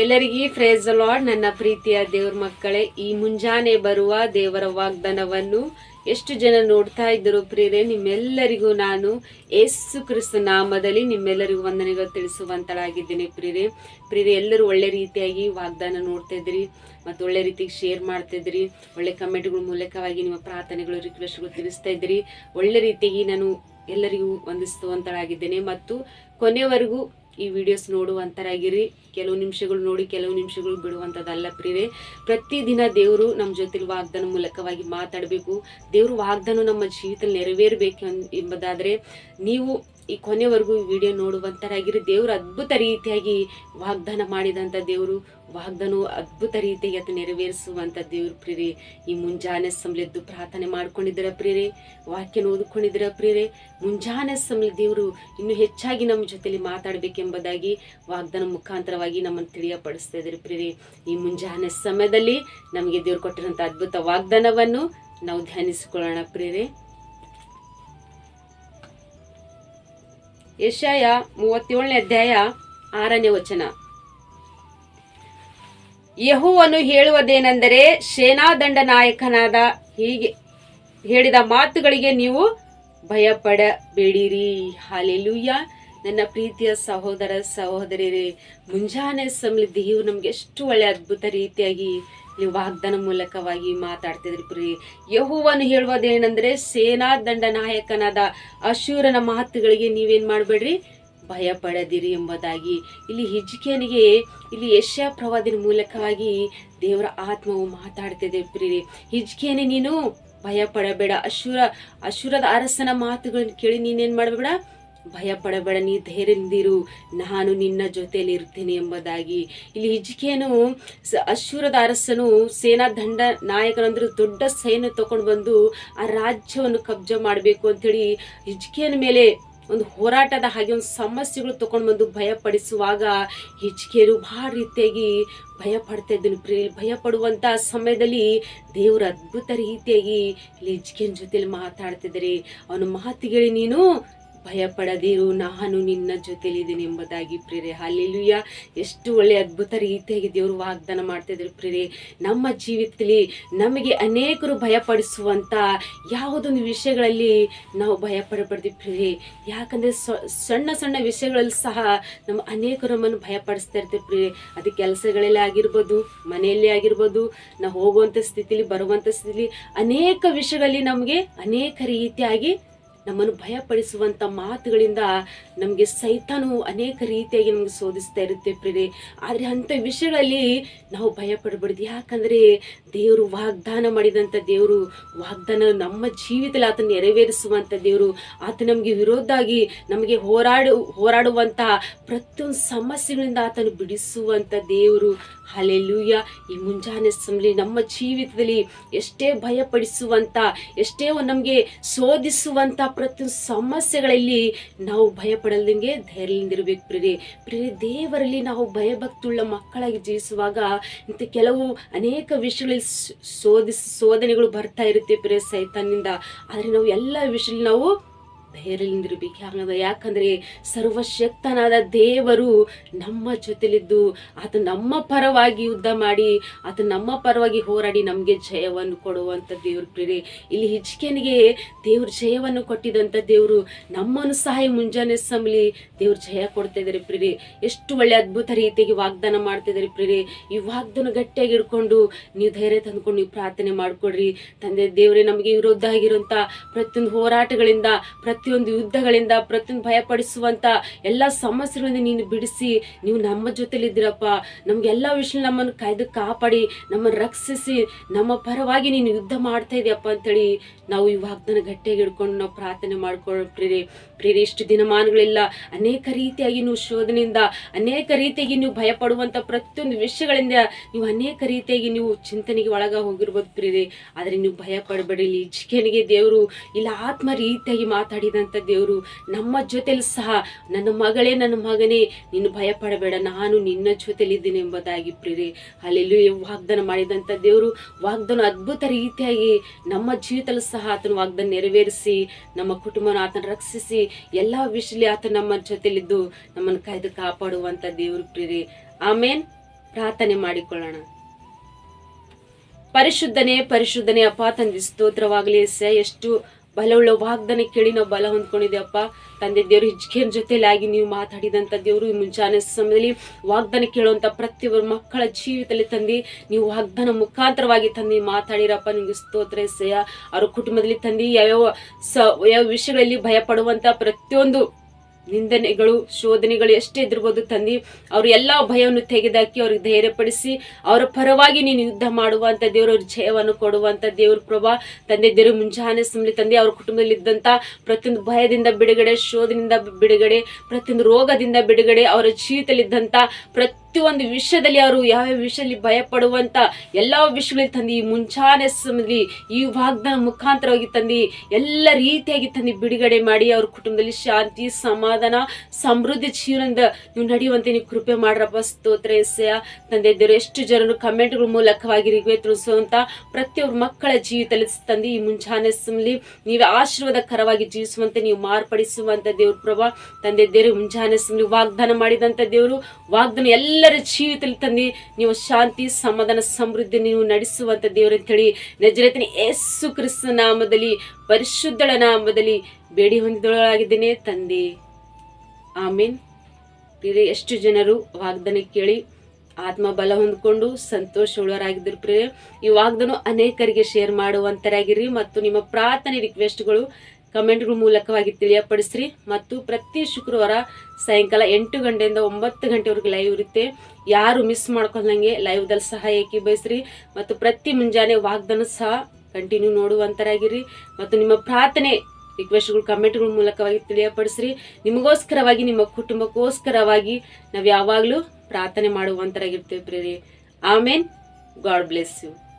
ಎಲ್ಲರಿಗೂ phrase lord ನನ್ನ ಪ್ರೀತಿಯ ದೇವ್ರ ಮಕ್ಕಳೇ, ಈ ಮುಂಜಾನೆ ಬರುವ ದೇವರ ವಾಗ್ದಾನವನ್ನು ಎಷ್ಟು ಜನ ನೋಡ್ತಾ ಇದ್ದರು ಪ್ರಿಯರೇ, ನಿಮ್ಮೆಲ್ಲರಿಗೂ ನಾನು ಯೇಸು ಕ್ರಿಸ್ತ ನಾಮದಲ್ಲಿ ನಿಮ್ಮೆಲ್ಲರಿಗೂ ವಂದನೆಗಳು ತಿಳಿಸುವಂತಳಾಗಿದ್ದೀನಿ ಪ್ರಿಯರೇ. ಪ್ರಿಯರೇ, ಎಲ್ಲರೂ ಒಳ್ಳೆ ರೀತಿಯಾಗಿ ವಾಗ್ದಾನ ನೋಡ್ತಾ ಇದ್ರಿ ಮತ್ತು ಒಳ್ಳೆ ರೀತಿಗೆ ಶೇರ್ ಮಾಡ್ತಾ ಇದ್ರಿ ಒಳ್ಳೆ ಕಮೆಂಟ್ಗಳ ಮೂಲಕವಾಗಿ ನಿಮ್ಮ ಪ್ರಾರ್ಥನೆಗಳು ರಿಕ್ವೆಸ್ಟ್ಗಳು ತಿಳಿಸ್ತಾ ಇದ್ರಿ ಒಳ್ಳೆ ರೀತಿಯಾಗಿ ನಾನು ಎಲ್ಲರಿಗೂ ವಂದಿಸುವಂತಳಾಗಿದ್ದೇನೆ ಮತ್ತು ಕೊನೆವರೆಗೂ ಈ ವಿಡಿಯೋಸ್ ನೋಡುವಂತರಾಗಿರಿ. ಕೆಲವು ನಿಮಿಷಗಳು ನೋಡಿ, ಕೆಲವು ನಿಮಿಷಗಳು ಬಿಡುವಂಥದ್ದಲ್ಲ ಪ್ರಿಯರೇ. ಪ್ರತಿದಿನ ದೇವರು ನಮ್ಮ ಜೊತೆಲಿ ವಾಗ್ದಾನ ಮೂಲಕವಾಗಿ ಮಾತಾಡಬೇಕು. ದೇವರು ವಾಗ್ದಾನ ನಮ್ಮ ಜೀವಿತದಲ್ಲಿ ನೆರವೇರಬೇಕು ಎಂಬುದಾದ್ರೆ, ನೀವು ಈ ಕೊನೆವರೆಗೂ ಈ ವಿಡಿಯೋ ನೋಡುವಂತರಾಗಿರಿ. ದೇವರು ಅದ್ಭುತ ರೀತಿಯಾಗಿ ವಾಗ್ದಾನ ಮಾಡಿದಂಥ ದೇವರು, ವಾಗ್ದಾನವು ಅದ್ಭುತ ರೀತಿಯಾಗಿ ಅದು ನೆರವೇರಿಸುವಂಥ ದೇವ್ರ ಪ್ರೇರೆ ಈ ಮುಂಜಾನೆ ಸಮಲೆದ್ದು ಪ್ರಾರ್ಥನೆ ಮಾಡ್ಕೊಂಡಿದ್ದೀರ ಪ್ರೇರೆ ವಾಕ್ಯನ ಓದ್ಕೊಂಡಿದ್ದೀರ ಪ್ರೇರೆ ಮುಂಜಾನೆ ಸಮಲ ದೇವರು ಇನ್ನೂ ಹೆಚ್ಚಾಗಿ ನಮ್ಮ ಜೊತೆಯಲ್ಲಿ ಮಾತಾಡಬೇಕೆಂಬುದಾಗಿ ವಾಗ್ದಾನ ಮುಖಾಂತರವಾಗಿ ನಮ್ಮನ್ನು ತಿಳಿಯಪಡಿಸ್ತಾ ಇದ್ದಾರೆ ಪ್ರೇರೆ ಈ ಮುಂಜಾನೆ ಸಮಯದಲ್ಲಿ ನಮಗೆ ದೇವ್ರು ಕೊಟ್ಟಿರುವಂಥ ಅದ್ಭುತ ವಾಗ್ದಾನವನ್ನು ನಾವು ಧ್ಯಾನಿಸಿಕೊಳ್ಳೋಣ ಪ್ರಿಯರೇ. ಯಶಯ ಮೂವತ್ತೇಳನೇ ಅಧ್ಯಾಯ ಆರನೇ ವಚನ. ಯಹುವನ್ನು ಹೇಳುವುದೇನೆಂದರೆ ಸೇನಾದಂಡ ನಾಯಕನಾದ ಹೀಗೆ ಹೇಳಿದ ಮಾತುಗಳಿಗೆ ನೀವು ಭಯಪಡಬೇಡಿರಿ. ಹಾಲೆಲುಯ್ಯ ನನ್ನ ಪ್ರೀತಿಯ ಸಹೋದರ ಸಹೋದರಿಯರೇ, ಮುಂಜಾನೆ ದೇವರು ನಮ್ಗೆ ಎಷ್ಟು ಒಳ್ಳೆ ಅದ್ಭುತ ರೀತಿಯಾಗಿ ಇಲ್ಲಿ ವಾಗ್ದಾನ ಮೂಲಕವಾಗಿ ಮಾತಾಡ್ತಿದ್ರಿ ಪ್ರೀ. ಯಹುವನ್ನು ಹೇಳುವುದೇನೆಂದ್ರೆ ಸೇನಾದಂಡ ನಾಯಕನಾದ ಅಶೂರನ ಮಾತುಗಳಿಗೆ ನೀವೇನ್ ಮಾಡಬೇಡ್ರಿ? ಭಯ ಪಡೆದಿರಿ ಎಂಬುದಾಗಿ. ಇಲ್ಲಿ ಹಿಜ್ಕೇನಿಗೆ ಇಲ್ಲಿ ಯಶ್ಯ ಪ್ರವಾದಿನ ಮೂಲಕವಾಗಿ ದೇವರ ಆತ್ಮವು ಮಾತಾಡ್ತಿದೆ ಪ್ರಿಯರೇ ಹಿಜ್ಕೇನೆ ನೀನು ಭಯ ಪಡಬೇಡ ಅಶುರ ಅಶುರದ ಅರಸನ ಮಾತುಗಳನ್ನು ಕೇಳಿ ನೀನೇನು ಮಾಡಬೇಡ? ಭಯ ಪಡಬೇಡ ನೀ ಧೈರ್ಯದಿಂದಿರು. ನಾನು ನಿನ್ನ ಜೊತೆಯಲ್ಲಿ ಇರ್ತೀನಿ ಎಂಬುದಾಗಿ. ಇಲ್ಲಿ ಹಿಜ್ಕೇನು ಸ- ಅಶ್ವರದ ಅರಸನು, ಸೇನಾ ದಂಡ ನಾಯಕನಂದ್ರೆ ದೊಡ್ಡ ಸೈನ್ಯ ತಗೊಂಡು ಬಂದು ಆ ರಾಜ್ಯವನ್ನು ಕಬ್ಜೆ ಮಾಡಬೇಕು ಅಂತೇಳಿ ಹಿಜ್ಕೇನ ಮೇಲೆ ಒಂದು ಹೋರಾಟದ ಹಾಗೆ ಒಂದು ಸಮಸ್ಯೆಗಳು ತಗೊಂಡು ಬಂದು ಭಯಪಡಿಸುವಾಗ ಹಿಜ್ಕೇರು ಬಹಳ ರೀತಿಯಾಗಿ ಭಯ ಪಡ್ತಾ ಇದ್ದನು ಪ್ರಿಯ ಭಯ ಪಡುವಂಥ ಸಮಯದಲ್ಲಿ ದೇವರು ಅದ್ಭುತ ರೀತಿಯಾಗಿ ಇಲ್ಲಿ ಹಿಜ್ಕೇನ ಜೊತೆಲಿ ಮಾತಾಡ್ತಿದ್ದಾರೆ. ಅವನ ಮಾತಿಗೆ ನೀನು ಭಯ ಪಡದಿರು ನಾನು ನಿನ್ನ ಜೊತೆಲಿದ್ದೀನಿ ಎಂಬುದಾಗಿ ಪ್ರೇರೆ ಹಾಲೆಲುಯ್ಯ ಎಷ್ಟು ಒಳ್ಳೆ ಅದ್ಭುತ ರೀತಿಯಾಗಿ ದೇವರು ವಾಗ್ದಾನ ಮಾಡ್ತಾ ಇದ್ರು ಪ್ರೇರೆ ನಮ್ಮ ಜೀವಿತದಲ್ಲಿ ನಮಗೆ ಅನೇಕರು ಭಯಪಡಿಸುವಂತ ಯಾವುದೊಂದು ವಿಷಯಗಳಲ್ಲಿ ನಾವು ಭಯ ಪಡಬಾರ್ದು ಪ್ರಿಯೆ ಯಾಕಂದ್ರೆ ಸಣ್ಣ ಸಣ್ಣ ವಿಷಯಗಳಲ್ಲಿ ಸಹ ನಮ್ಮ ಅನೇಕರು ನಮ್ಮನ್ನು ಭಯಪಡಿಸ್ತಾ ಇರ್ತೀವಿ ಪ್ರೇರೆ ಅದು ಕೆಲಸಗಳಲ್ಲಿ ಆಗಿರ್ಬೋದು, ಮನೆಯಲ್ಲಿ ಆಗಿರ್ಬೋದು, ನಾವು ಹೋಗುವಂಥ ಸ್ಥಿತಿಲಿ ಬರುವಂಥ ಸ್ಥಿತಿಲಿ ಅನೇಕ ವಿಷಯಗಳಲ್ಲಿ ನಮಗೆ ಅನೇಕ ರೀತಿಯಾಗಿ ನಮ್ಮನ್ನು ಭಯಪಡಿಸುವಂತ ಮಾತುಗಳಿಂದ ನಮಗೆ ಸೈತಾನು ಅನೇಕ ರೀತಿಯಾಗಿ ನಮ್ಗೆ ಶೋಧಿಸ್ತಾ ಇರುತ್ತೆ ಪ್ರೇರೆ ಆದರೆ ಅಂಥ ವಿಷಯಗಳಲ್ಲಿ ನಾವು ಭಯ ಪಡಬಾರ್ದು ಯಾಕಂದ್ರೆ ದೇವರು ವಾಗ್ದಾನ ಮಾಡಿದಂಥ ದೇವರು, ವಾಗ್ದಾನ ನಮ್ಮ ಜೀವಿತದಲ್ಲಿ ಆತನ ನೆರವೇರಿಸುವಂಥ ದೇವರು, ಆತ ನಮಗೆ ವಿರೋಧಾಗಿ ನಮಗೆ ಹೋರಾಡು ಹೋರಾಡುವಂಥ ಪ್ರತಿಯೊಂದು ಸಮಸ್ಯೆಗಳಿಂದ ಆತನು ಬಿಡಿಸುವಂಥ ದೇವರು. ಹಲೆಲೂಯ ಈ ಮುಂಜಾನೆ ಸಮಲಿ ನಮ್ಮ ಜೀವಿತದಲ್ಲಿ ಎಷ್ಟೇ ಭಯಪಡಿಸುವಂಥ ಎಷ್ಟೇ ನಮಗೆ ಶೋಧಿಸುವಂಥ ಪ್ರತಿ ಸಮಸ್ಯೆಗಳಲ್ಲಿ ನಾವು ಭಯಪಡಲ್ದಂಗೆ ಧೈರ್ಯದಿಂದಿರ್ಬೇಕು ಪ್ರಿಯರೇ. ಪ್ರಿಯರೇ, ದೇವರಲ್ಲಿ ನಾವು ಭಯಭಕ್ತಿಯುಳ್ಳ ಮಕ್ಕಳಾಗಿ ಜೀವಿಸುವಾಗ ಇಂಥ ಕೆಲವು ಅನೇಕ ವಿಷಯಗಳಲ್ಲಿ ಶೋಧಿಸ ಶೋಧನೆಗಳು ಬರ್ತಾ ಇರುತ್ತೆ ಪ್ರಿಯ ಸೈತಾನಿಂದ ಆದರೆ ನಾವು ಎಲ್ಲ ವಿಷಯದಲ್ಲಿ ನಾವು ಧೈರ್ಯದಿಂದಿರ್ಬೇಕು ಯಾಕಂದ್ರೆ ಯಾಕಂದ್ರೆ ಸರ್ವಶಕ್ತನಾದ ದೇವರು ನಮ್ಮ ಜೊತೆಲಿದ್ದು, ಆತ ನಮ್ಮ ಪರವಾಗಿ ಯುದ್ಧ ಮಾಡಿ, ಆತ ನಮ್ಮ ಪರವಾಗಿ ಹೋರಾಡಿ ನಮಗೆ ಜಯವನ್ನು ಕೊಡುವಂಥ ದೇವ್ರ ಪ್ರೇರೆ ಇಲ್ಲಿ ಹಿಚ್ಕೆನಿಗೆ ದೇವ್ರ ಜಯವನ್ನು ಕೊಟ್ಟಿದಂಥ ದೇವರು ನಮ್ಮನ್ನು ಸಹ ಮುಂಜಾನೆ ಸಮಲಿ ದೇವ್ರ ಜಯ ಕೊಡ್ತಾ ಇದ್ದಾರೆ ಪ್ರೇರೆ ಎಷ್ಟು ಒಳ್ಳೆ ಅದ್ಭುತ ರೀತಿಯಾಗಿ ವಾಗ್ದಾನ ಮಾಡ್ತಾ ಇದ್ದಾರೆ ಪ್ರೇರೆ ಈ ವಾಗ್ದಾನ ಗಟ್ಟಿಯಾಗಿ ಹಿಡ್ಕೊಂಡು ನೀವು ಧೈರ್ಯ ತಂದ್ಕೊಂಡು ನೀವು ಪ್ರಾರ್ಥನೆ ಮಾಡ್ಕೊಡ್ರಿ. ತಂದೆ ದೇವರೇ, ನಮಗೆ ವಿರುದ್ಧ ಆಗಿರುವಂಥ ಪ್ರತಿಯೊಂದು ಹೋರಾಟಗಳಿಂದ ಪ್ರತಿಯೊಂದು ಯುದ್ಧಗಳಿಂದ, ಪ್ರತಿಯೊಂದು ಭಯಪಡಿಸುವಂತ ಎಲ್ಲ ಸಮಸ್ಯೆಗಳಿಂದ ನೀನು ಬಿಡಿಸಿ, ನೀವು ನಮ್ಮ ಜೊತೆಲಿದ್ದೀರಪ್ಪ ನಮ್ಗೆಲ್ಲ ವಿಷಯ ನಮ್ಮನ್ನು ಕಾಯ್ದು ಕಾಪಾಡಿ, ನಮ್ಮನ್ನು ರಕ್ಷಿಸಿ, ನಮ್ಮ ಪರವಾಗಿ ನೀನು ಯುದ್ಧ ಮಾಡ್ತಾ ಇದೆಯಪ್ಪ ಅಂತೇಳಿ ನಾವು ಈ ವಾಗ್ದಾನ ಗಟ್ಟಿಯಾಗಿ ಹಿಡ್ಕೊಂಡು ನಾವು ಪ್ರಾರ್ಥನೆ ಮಾಡ್ಕೊಳ್ಳೋ ಪ್ರೇರೆ ಪ್ರೇರೆ ಇಷ್ಟು ದಿನಮಾನಗಳಿಲ್ಲ. ಅನೇಕ ರೀತಿಯಾಗಿ ನೀವು ಶೋಧನೆಯಿಂದ, ಅನೇಕ ರೀತಿಯಾಗಿ ನೀವು ಭಯಪಡುವಂತ ಪ್ರತಿಯೊಂದು ವಿಷಯಗಳಿಂದ ನೀವು ಅನೇಕ ರೀತಿಯಾಗಿ ನೀವು ಚಿಂತನೆಗೆ ಒಳಗ ಹೋಗಿರ್ಬೋದು ಪ್ರೇರೆ ಆದರೆ ನೀವು ಭಯ ಪಡಬೇಡಿ ಇಲ್ಲಿ ದೇವರು, ಇಲ್ಲ ಆತ್ಮ ರೀತಿಯಾಗಿ ಮಾತಾಡಿದಂಥ ದೇವರು ನಮ್ಮ ಜೊತೆಲಿ ಸಹ ನನ್ನ ಮಗಳೇ ನನ್ನ ಮಗನೇ, ನೀನು ಭಯ ಪಡಬೇಡ ನಾನು ನಿನ್ನ ಜೊತೆಲಿದ್ದೀನಿ ಎಂಬುದಾಗಿ ಪ್ರೇರೆ ಅಲ್ಲೆಲ್ಲೂ ವಾಗ್ದಾನ ಮಾಡಿದಂಥ ದೇವರು ವಾಗ್ದಾನ ಅದ್ಭುತ ರೀತಿಯಾಗಿ ನಮ್ಮ ಜೀವಿತಲ್ಲೂ ಸಹ ಆತನ ವಾಗ್ದಾನ ನೆರವೇರಿಸಿ, ನಮ್ಮ ಕುಟುಂಬನ ಆತನ ರಕ್ಷಿಸಿ, ಎಲ್ಲಾ ವಿಷಯದಲ್ಲಿ ಆತ ನಮ್ಮ ಜೊತೆಲಿದ್ದು ನಮ್ಮನ್ನು ಕಾಯ್ದು ಕಾಪಾಡುವಂತ ದೇವರು ಪ್ರೇರೆ ಆಮೇನ್. ಪ್ರಾರ್ಥನೆ ಮಾಡಿಕೊಳ್ಳೋಣ. ಪರಿಶುದ್ಧನೇ ಪರಿಶುದ್ಧನೇ, ಅಪ್ಪ ತಂದೆ, ಸ್ತೋತ್ರವಾಗಲಿ ಸ ಎಷ್ಟು ಬಲವುಳ್ಳ ವಾಗ್ದಾನ ಕೇಳಿ ನಾವು ಬಲ ಹೊಂದ್ಕೊಂಡಿದ್ದೇವಪ್ಪ ತಂದೆ ದೇವರು ಹಿಜ್ಕಿಯನ್ ಜೊತೆಲಾಗಿ ನೀವು ಮಾತಾಡಿದಂಥ ದೇವರು ಈ ಮುಂಚಾನೆ ಸಮಯದಲ್ಲಿ ವಾಗ್ದಾನ ಕೇಳುವಂಥ ಪ್ರತಿಯೊಬ್ಬರು ಮಕ್ಕಳ ಜೀವಿತದಲ್ಲಿ ತಂದು, ನೀವು ವಾಗ್ದಾನ ಮುಖಾಂತರವಾಗಿ ತಂದು ಮಾತಾಡಿರಪ್ಪ. ನಿಮಗೆ ಸ್ತೋತ್ರ ಸಯ ಅವ್ರ ಕುಟುಂಬದಲ್ಲಿ ತಂದು, ಯಾವ್ಯಾವ ಸ ಯಾವ ವಿಷಯಗಳಲ್ಲಿ ಭಯಪಡುವಂಥ ಪ್ರತಿಯೊಂದು ನಿಂದನೆಗಳು, ಶೋಧನೆಗಳು ಎಷ್ಟೇ ಇದ್ರಬೋದು ತಂದಿ, ಅವ್ರ ಎಲ್ಲ ಭಯವನ್ನು ತೆಗೆದಾಕಿ ಅವ್ರಿಗೆ ಧೈರ್ಯಪಡಿಸಿ, ಅವರ ಪರವಾಗಿ ನೀನು ಯುದ್ಧ ಮಾಡುವಂತ ದೇವರು ಅವ್ರ ಜಯವನ್ನು ಕೊಡುವಂತ ದೇವ್ರ ಪ್ರಭಾ, ತಂದೆ ದೇವರು ಮುಂಜಾನೆ ಸುಮ್ಮನೆ ತಂದೆ, ಅವ್ರ ಕುಟುಂಬದಲ್ಲಿ ಇದ್ದಂತ ಪ್ರತಿಯೊಂದು ಭಯದಿಂದ ಬಿಡುಗಡೆ ಶೋಧನೆಯಿಂದ ಬಿಡುಗಡೆ, ಪ್ರತಿಯೊಂದು ರೋಗದಿಂದ ಬಿಡುಗಡೆ, ಅವರ ಜೀವಿತದಲ್ಲಿದ್ದಂತ ಪ್ರತಿಯೊಂದು ವಿಷಯದಲ್ಲಿ ಅವರು ಯಾವ ವಿಷಯದಲ್ಲಿ ಭಯಪಡುವಂಥ ಎಲ್ಲ ವಿಷಯಗಳಲ್ಲಿ ತಂದು ಈ ಮುಂಚಾನೆ ಸಮಯದಲ್ಲಿ ಈ ವಾಗ್ದಾನ ಮುಖಾಂತರವಾಗಿ ತಂದು, ಎಲ್ಲ ರೀತಿಯಾಗಿ ತಂದು ಬಿಡುಗಡೆ ಮಾಡಿ ಅವ್ರ ಕುಟುಂಬದಲ್ಲಿ ಶಾಂತಿ, ಸಮಾಧಾನ, ಸಮೃದ್ಧಿ ಜೀವನದ ನೀವು ನಡೆಯುವಂತೆ ನೀವು ಕೃಪೆ ಮಾಡ್ರಪ್ಪ, ಸ್ತೋತ್ರ ಎಸೆಯ ತಂದೆ ದೇವರು, ಎಷ್ಟು ಜನರು ಕಮೆಂಟ್ಗಳ ಮೂಲಕವಾಗಿ ರಿಗ್ವೆ ತಿಳಿಸುವಂಥ ಪ್ರತಿಯೊಬ್ಬರು ಮಕ್ಕಳ ಜೀವಿತದಲ್ಲಿ ತಂದು ಈ ಮುಂಚಾನೆ ಸಮಯದಲ್ಲಿ ನೀವು ಆಶೀರ್ವಾದಕರವಾಗಿ ಜೀವಿಸುವಂತೆ ನೀವು ಮಾರ್ಪಡಿಸುವಂತ ದೇವ್ರ ಪ್ರಭಾ. ತಂದೆ ದೇವರು, ಮುಂಚಾನೆ ಸಮಯದಲ್ಲಿ ವಾಗ್ದಾನ ಮಾಡಿದಂತ ದೇವರು. ವಾಗ್ದಾನ ಎಲ್ಲರ ಜೀವಿತದಲ್ಲಿ ತಂದು, ನೀವು ಶಾಂತಿ, ಸಮಾಧಾನ, ಸಮೃದ್ಧಿ ನೀವು ನಡೆಸುವಂಥ ದೇವರು ಅಂತೇಳಿ ನಜರತಿನ ಯೇಸು ಕ್ರಿಸ್ತ ನಾಮದಲ್ಲಿ, ಪರಿಶುದ್ಧಳ ನಾಮದಲ್ಲಿ ಬೇಡಿ ಹೊಂದಿದೊಳಗಿದ್ದೇನೆ ತಂದೆ. ಆಮೇನ್. ಪ್ರಿಯರೇ, ಎಷ್ಟು ಜನರು ವಾಗ್ದಾನ ಕೇಳಿ ಆತ್ಮ ಬಲ ಹೊಂದ್ಕೊಂಡು ಸಂತೋಷ ಉಳ್ಳವರಾಗಿದ್ದರು ಪ್ರಿಯರೇ. ಈ ವಾಗ್ದಾನ ಅನೇಕರಿಗೆ ಶೇರ್ ಮಾಡುವಂತರಾಗಿರಿ ಮತ್ತು ನಿಮ್ಮ ಪ್ರಾರ್ಥನೆ ರಿಕ್ವೆಸ್ಟ್ಗಳು ಕಮೆಂಟ್ಗಳ ಮೂಲಕವಾಗಿ ತಿಳಿಯಪಡಿಸ್ರಿ. ಮತ್ತು ಪ್ರತಿ ಶುಕ್ರವಾರ ಸಾಯಂಕಾಲ ಎಂಟು ಗಂಟೆಯಿಂದ ಒಂಬತ್ತು ಗಂಟೆವರೆಗೆ ಲೈವ್ ಇರುತ್ತೆ. ಯಾರು ಮಿಸ್ ಮಾಡ್ಕೊಂಡಂಗೆ ಲೈವ್ದಲ್ಲಿ ಸಹ ಏಕೀಭವಿಸ್ರಿ ಮತ್ತು ಪ್ರತಿ ಮುಂಜಾನೆ ವಾಗ್ದಾನ ಸಹ ಕಂಟಿನ್ಯೂ ನೋಡುವಂತರಾಗಿರಿ. ಮತ್ತು ನಿಮ್ಮ ಪ್ರಾರ್ಥನೆ ರಿಕ್ವೆಸ್ಟ್ಗಳು ಕಮೆಂಟ್ಗಳ ಮೂಲಕವಾಗಿ ತಿಳಿಯಪಡಿಸ್ರಿ. ನಿಮಗೋಸ್ಕರವಾಗಿ, ನಿಮ್ಮ ಕುಟುಂಬಕ್ಕೋಸ್ಕರವಾಗಿ ನಾವು ಯಾವಾಗಲೂ ಪ್ರಾರ್ಥನೆ ಮಾಡುವಂತರಾಗಿರ್ತೇವೆ prayer amen. God bless you.